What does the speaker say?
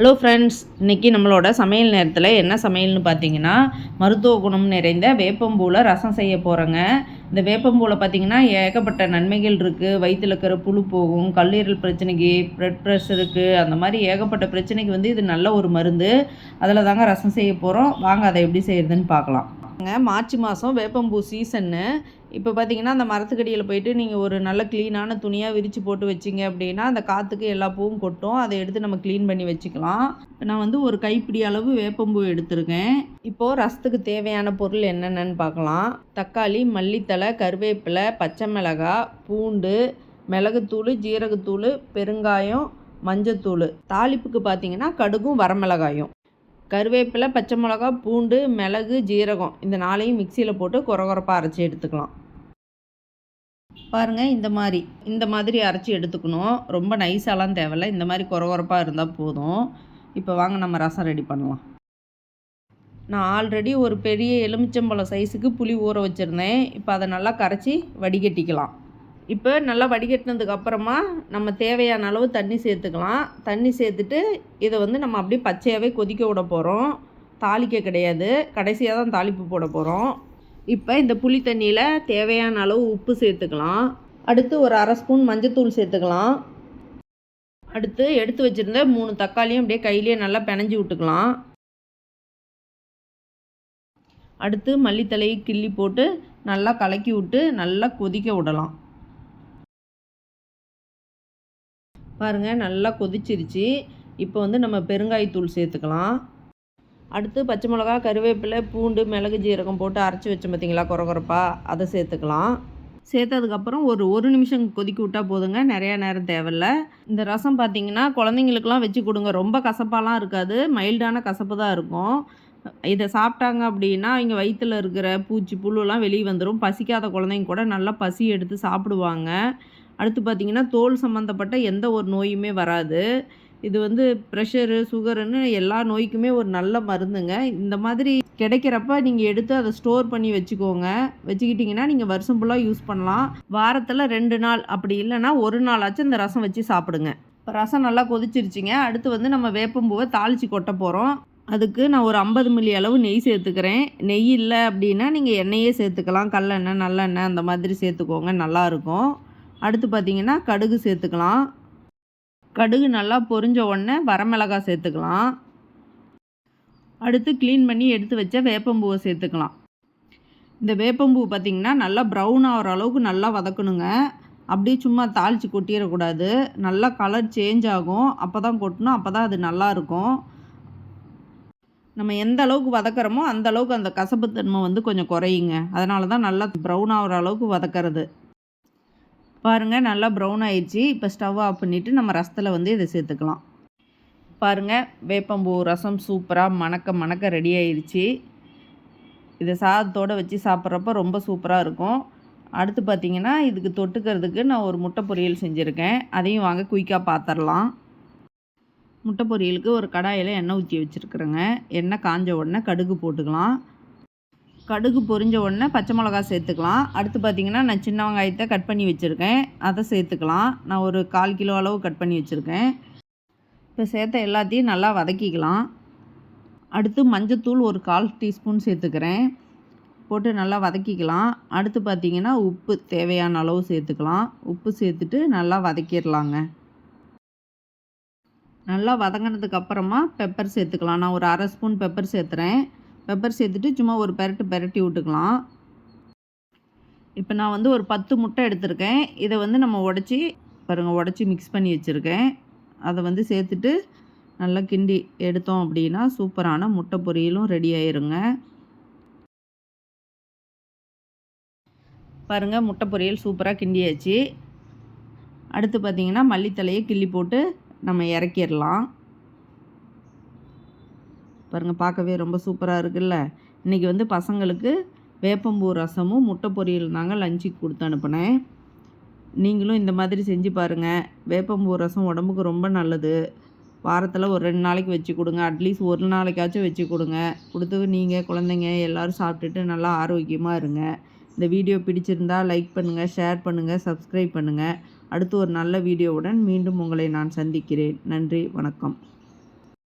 Hello friends இன்றைக்கி நம்மளோட சமையல் நேரத்தில் என்ன சமையல்னு பார்த்தீங்கன்னா மருத்துவ குணம் நிறைந்த வேப்பம்பூவில் ரசம் செய்ய போகிறோங்க இந்த வேப்பம்பூவில் பார்த்தீங்கன்னா ஏகப்பட்ட நன்மைகள் இருக்குது வயிற்றில் இருக்கிற புழு போகும் கல்லீரல் பிரச்சனைக்கு ப்ளட் ப்ரெஷருக்கு அந்த மாதிரி ஏகப்பட்ட பிரச்சனைக்கு வந்து இது நல்ல ஒரு மருந்து. அதில் தாங்க ரசம் செய்ய போகிறோம் வாங்க அதை எப்படி செய்கிறதுன்னு பார்க்கலாம் மார்ச் மாதம் வேப்பம்பூ சீசன்னு இப்போ பார்த்தீங்கன்னா அந்த மரத்துக்கடியில் போயிட்டு நீங்கள் ஒரு நல்ல க்ளீனான துணியாக விரித்து போட்டு வச்சிங்க அப்படின்னா அந்த காற்றுக்கு எல்லா பூவும் கொட்டும். அதை எடுத்து நம்ம க்ளீன் பண்ணி வச்சுக்கலாம். நான் வந்து ஒரு கைப்பிடி அளவு வேப்பம்பூ எடுத்திருக்கேன். இப்போது ரசத்துக்கு தேவையான பொருள் என்னென்னு பார்க்கலாம் தக்காளி மல்லித்தலை கருவேப்பிலை பச்சை மிளகா பூண்டு மிளகுத்தூள் ஜீரகத்தூள் பெருங்காயம் மஞ்சத்தூள். தாளிப்புக்கு பார்த்தீங்கன்னா கடுகும் வரமிளகாயும். கருவேப்பிலை பச்சை மிளகா பூண்டு மிளகு ஜீரகம் இந்த நாளையும் மிக்சியில் போட்டு குறகுறப்பாக அரைச்சி எடுத்துக்கலாம். பாருங்கள் இந்த மாதிரி இந்த மாதிரி அரைச்சி எடுத்துக்கணும். ரொம்ப நைஸாலாம் தேவையில்ல. இந்த மாதிரி குறகுறப்பாக இருந்தால் போதும். இப்போ வாங்க நம்ம ரசம் ரெடி பண்ணலாம். நான் ஆல்ரெடி ஒரு பெரிய எலுமிச்சம்பழம் சைஸுக்கு புளி ஊற வச்சுருந்தேன். இப்போ அதை நல்லா கரைச்சி வடிகட்டிக்கலாம். இப்போ நல்லா வடிகட்டினதுக்கு அப்புறமா நம்ம தேவையான அளவு தண்ணி சேர்த்துக்கலாம். தண்ணி சேர்த்துட்டு இதை வந்து நம்ம அப்படியே பச்சையாகவே கொதிக்க விட போகிறோம் தாளிக்க கிடையாது. கடைசியாக தான் தாளிப்பு போட போகிறோம் இப்போ இந்த புளி தண்ணியில் தேவையான அளவு உப்பு சேர்த்துக்கலாம். அடுத்து ஒரு அரை ஸ்பூன் மஞ்சத்தூள் சேர்த்துக்கலாம். அடுத்து எடுத்து வச்சுருந்த மூணு தக்காளியும் அப்படியே கையிலேயே நல்லா பிணைஞ்சி விட்டுக்கலாம். அடுத்து மல்லித்தலையை கிள்ளி போட்டு நல்லா கலக்கி விட்டு நல்லா கொதிக்க விடலாம். பாருங்கள் நல்லா கொதிச்சிருச்சு. இப்போ வந்து நம்ம பெருங்காயத்தூள் சேர்த்துக்கலாம். அடுத்து பச்சை மிளகா கருவேப்பிலை பூண்டு மிளகு ஜீரகம் போட்டு அரைச்சி வச்சோம் பார்த்தீங்களா குறகுறப்பா அதை சேர்த்துக்கலாம். சேர்த்ததுக்கப்புறம் ஒரு ஒரு நிமிஷம் கொதிக்க விட்டால் போதுங்க நிறையா நேரம் தேவையில்ல. இந்த ரசம் பார்த்தீங்கன்னா குழந்தைங்களுக்குலாம் வச்சு கொடுங்க. ரொம்ப கசப்பாலாம் இருக்காது மைல்டான கசப்பு தான் இருக்கும். இதை சாப்பிட்டாங்க அப்படின்னா அவங்க வயிற்றில் இருக்கிற பூச்சி புழுலாம் வெளியே வந்துடும் பசிக்காத குழந்தைங்க கூட நல்லா பசி எடுத்து சாப்பிடுவாங்க. அடுத்து பார்த்திங்கன்னா தோல் சம்மந்தப்பட்ட எந்த ஒரு நோயுமே வராது. இது வந்து ப்ரெஷரு சுகருன்னு எல்லா நோய்க்குமே ஒரு நல்ல மருந்துங்க. இந்த மாதிரி கிடைக்கிறப்ப நீங்கள் எடுத்து அதை ஸ்டோர் பண்ணி வச்சுக்கோங்க. வச்சுக்கிட்டிங்கன்னா நீங்கள் வருஷம் ஃபுல்லாக யூஸ் பண்ணலாம். வாரத்தில் ரெண்டு நாள் அப்படி இல்லைன்னா ஒரு நாளாச்சும் இந்த ரசம் வச்சு சாப்பிடுங்க. இப்போ ரசம் நல்லா கொதிச்சிருச்சிங்க. அடுத்து வந்து நம்ம வேப்பம்பூவை தாளித்து கொட்ட போகிறோம் அதுக்கு நான் ஒரு ஐம்பது மில்லி அளவு நெய் சேர்த்துக்கிறேன். நெய் இல்லை அப்படின்னா நீங்கள் எண்ணெயே சேர்த்துக்கலாம். கல்லெண்ணெய் நல்லெண்ணெய் அந்த மாதிரி சேர்த்துக்கோங்க. நல்லாயிருக்கும் அடுத்து பார்த்திங்கன்னா கடுகு சேர்த்துக்கலாம். கடுகு நல்லா பொரிஞ்ச உடனே வரமிளகாய் சேர்த்துக்கலாம். அடுத்து க்ளீன் பண்ணி எடுத்து வச்ச வேப்பம்பூவை சேர்த்துக்கலாம். இந்த வேப்பம்பூ பார்த்திங்கன்னா நல்லா ப்ரௌன் ஆகிற அளவுக்கு நல்லா வதக்கணுங்க. அப்படியே சும்மா தாளித்து கொட்டிடக்கூடாது. நல்லா கலர் சேஞ்ச் ஆகும். அப்போ தான் கொட்டணும். அப்போ தான் அது நல்லாயிருக்கும் நம்ம எந்த அளவுக்கு வதக்கிறோமோ அந்த அளவுக்கு அந்த கசப்புத்தன்மை வந்து கொஞ்சம் குறையுங்க. அதனால தான் நல்லா ப்ரௌன் ஆகிற அளவுக்கு வதக்கிறது. பாருங்கள் நல்லா ப்ரௌன் ஆயிடுச்சு. இப்போ ஸ்டவ் ஆஃப் பண்ணிவிட்டு நம்ம ரசத்தில் வந்து இதை சேர்த்துக்கலாம். பாருங்கள் வேப்பம்பூ ரசம் சூப்பராக மணக்க மணக்க ரெடி ஆயிடுச்சு. இதை சாதத்தோடு வச்சு சாப்பிட்றப்ப ரொம்ப சூப்பராக இருக்கும். அடுத்து பார்த்திங்கன்னா இதுக்கு தொட்டுக்கிறதுக்கு நான் ஒரு முட்டை பொரியல் செஞ்சுருக்கேன். அதையும் வாங்க குயிக்காக பார்த்துடலாம் முட்டை பொரியலுக்கு ஒரு கடாயில் எண்ணெய் ஊற்றி வச்சுருக்குறேங்க. எண்ணெய் காஞ்ச உடனே கடுகு போட்டுக்கலாம். கடுகு பொரிஞ்ச உடனே பச்சை மிளகா சேர்த்துக்கலாம். அடுத்து பார்த்திங்கன்னா நான் சின்ன வெங்காயத்தை கட் பண்ணி வச்சுருக்கேன். அதை சேர்த்துக்கலாம். நான் ஒரு கால் கிலோ அளவு கட் பண்ணி வச்சுருக்கேன். இப்போ சேர்த்த எல்லாத்தையும் நல்லா வதக்கிக்கலாம். அடுத்து மஞ்சத்தூள் ஒரு கால் டீஸ்பூன் சேர்த்துக்கிறேன். போட்டு நல்லா வதக்கிக்கலாம். அடுத்து பார்த்திங்கன்னா உப்பு தேவையான அளவு சேர்த்துக்கலாம். உப்பு சேர்த்துட்டு நல்லா வதக்கிடலாங்க நல்லா வதங்கினதுக்கப்புறமா பெப்பர் சேர்த்துக்கலாம். நான் ஒரு அரை ஸ்பூன் பெப்பர் சேர்த்துறேன். பெப்பர் சேர்த்துட்டு சும்மா ஒரு பெரட்டு பெரட்டி விட்டுக்கலாம். இப்போ நான் வந்து ஒரு பத்து முட்டை எடுத்திருக்கேன். இதை வந்து நம்ம உடச்சி பாருங்கள் உடச்சி மிக்ஸ் பண்ணி வச்சுருக்கேன். அதை வந்து சேர்த்துட்டு நல்லா கிண்டி எடுத்தோம் அப்படின்னா சூப்பரான முட்டை பொரியலும் ரெடி ஆயிருங்க. பாருங்கள் முட்டை பொரியல் சூப்பராக கிண்டியாச்சு. அடுத்து பார்த்திங்கன்னா மல்லித்தலையை கிள்ளி போட்டு நம்ம இறக்கிடலாம். பாருங்கள் பார்க்கவே ரொம்ப சூப்பராக இருக்குல்ல. இன்றைக்கி வந்து பசங்களுக்கு வேப்பம்பூ ரசமும் முட்டை பொரியல் தாங்க லஞ்சுக்கு கொடுத்து அனுப்பினேன். நீங்களும் இந்த மாதிரி செஞ்சு பாருங்கள் வேப்பம்பூ ரசம் உடம்புக்கு ரொம்ப நல்லது. வாரத்தில் ஒரு ரெண்டு நாளைக்கு வச்சு கொடுங்க. அட்லீஸ்ட் ஒரு நாளைக்காச்சும் வச்சு கொடுங்க. கொடுத்து நீங்கள் குழந்தைங்க எல்லோரும் சாப்பிட்டுட்டு நல்லா ஆரோக்கியமாக இருங்க. இந்த வீடியோ பிடிச்சிருந்தால் லைக் பண்ணுங்கள் ஷேர் பண்ணுங்கள் சப்ஸ்கிரைப் பண்ணுங்கள் அடுத்து ஒரு நல்ல வீடியோவுடன் மீண்டும் உங்களை நான் சந்திக்கிறேன். நன்றி வணக்கம்.